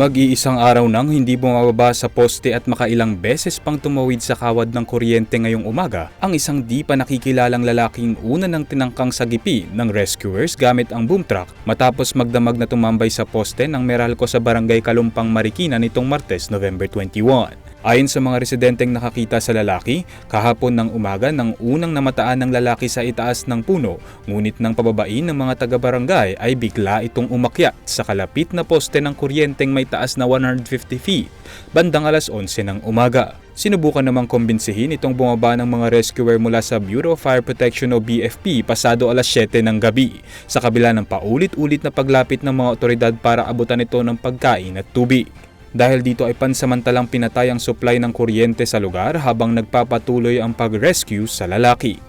Mag-iisang araw nang hindi bumababa sa poste at makailang beses pang tumawid sa kawad ng kuryente ngayong umaga ang isang di pa nakikilalang lalaking una ng tinangkang sagipi ng rescuers gamit ang boom truck matapos magdamag na tumambay sa poste ng Meralco sa barangay Kalumpang Marikina nitong Martes, November 21. Ayon sa mga residenteng nakakita sa lalaki, kahapon ng umaga nang unang namataan ng lalaki sa itaas ng puno, ngunit ng pababain ng mga taga-barangay ay bigla itong umakyat sa kalapit na poste ng kuryenteng may taas na 150 feet, bandang alas 11 ng umaga. Sinubukan namang kumbinsihin itong bumaba ng mga rescuer mula sa Bureau of Fire Protection o BFP pasado alas 7 ng gabi, sa kabila ng paulit-ulit na paglapit ng mga otoridad para abutan ito ng pagkain at tubig. Dahil dito ay pansamantalang pinatay ang supply ng kuryente sa lugar habang nagpapatuloy ang pag-rescue sa lalaki.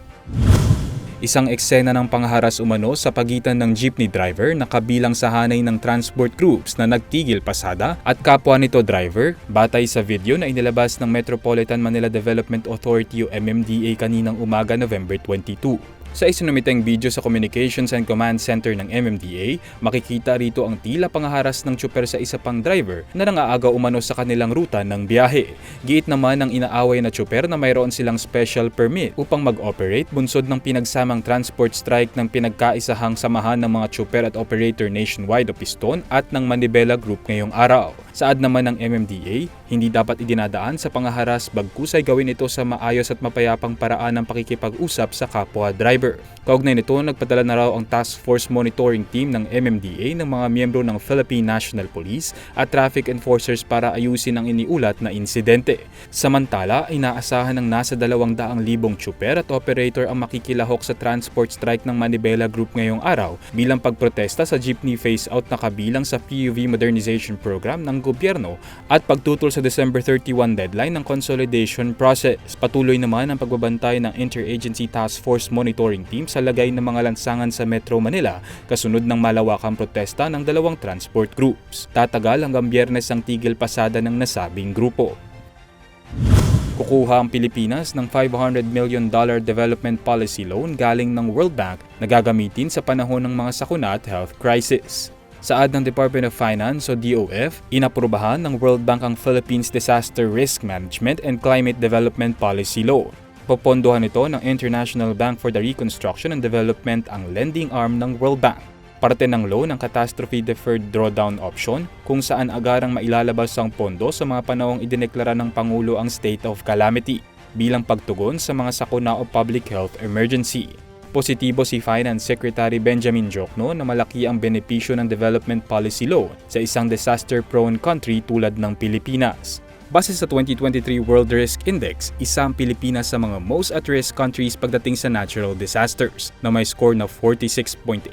Isang eksena ng pangharas umano sa pagitan ng jeepney driver na kabilang sa hanay ng transport groups na nagtigil pasada at kapwa nito driver batay sa video na inilabas ng Metropolitan Manila Development Authority o MMDA kaninang umaga November 22. Sa isinumiteng video sa Communications and Command Center ng MMDA, makikita rito ang tila pangaharas ng tsuper sa isa pang driver na nangaagaw umano sa kanilang ruta ng biyahe. Giit naman ng inaaway na tsuper na mayroon silang special permit upang mag-operate bunsod ng pinagsamang transport strike ng pinagkaisahang samahan ng mga tsuper at operator nationwide o Piston at ng Manibela Group ngayong araw. Saad naman ng MMDA, hindi dapat idinadaan sa pangaharas bagkusay gawin ito sa maayos at mapayapang paraan ng pakikipag-usap sa kapwa driver. Kaugnay nito, nagpadala na raw ang Task Force Monitoring Team ng MMDA ng mga miyembro ng Philippine National Police at traffic enforcers para ayusin ang iniulat na insidente. Samantala, inaasahan ng nasa 200,000 tsuper at operator ang makikilahok sa transport strike ng Manibela Group ngayong araw bilang pagprotesta sa jeepney phase-out na kabilang sa PUV modernization program ng gobyerno at pagtutol sa December 31 deadline ng consolidation process. Patuloy naman ang pagbabantay ng Interagency Task Force Monitoring Team sa lagay ng mga lansangan sa Metro Manila kasunod ng malawakang protesta ng dalawang transport groups. Tatagal hanggang biyernes ang tigil pasada ng nasabing grupo. Kukuha ang Pilipinas ng $500 million development policy loan galing ng World Bank na gagamitin sa panahon ng mga sakuna at health crisis. Saad ng Department of Finance o DOF, inaprubahan ng World Bank ang Philippines Disaster Risk Management and Climate Development Policy Loan. Popondohan ito ng International Bank for the Reconstruction and Development ang lending arm ng World Bank. Parte ng loan ang Catastrophe Deferred Drawdown Option kung saan agarang mailalabas ang pondo sa mga panahong idineklara ng Pangulo ang state of calamity bilang pagtugon sa mga sakuna o public health emergency. Positibo si Finance Secretary Benjamin Jokno na malaki ang benepisyo ng development policy loan sa isang disaster-prone country tulad ng Pilipinas. Base sa 2023 World Risk Index, isa ang Pilipinas sa mga most at-risk countries pagdating sa natural disasters na may score na 46.86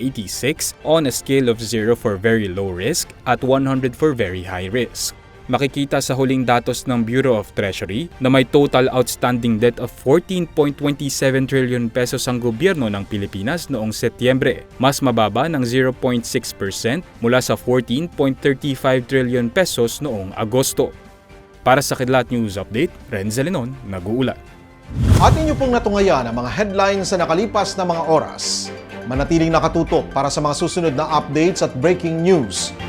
on a scale of 0 for very low risk at 100 for very high risk makikita sa huling datos ng Bureau of Treasury na may total outstanding debt of 14.27 trillion pesos ang gobyerno ng Pilipinas noong Setyembre, mas mababa ng 0.6% mula sa 14.35 trillion pesos noong Agosto. Para sa Kidlat News Update, Renzel Lenon, nag-uulat. at inyo pong natungayan ang mga headlines sa nakalipas na mga oras. Manatiling nakatutok para sa mga susunod na updates at breaking news.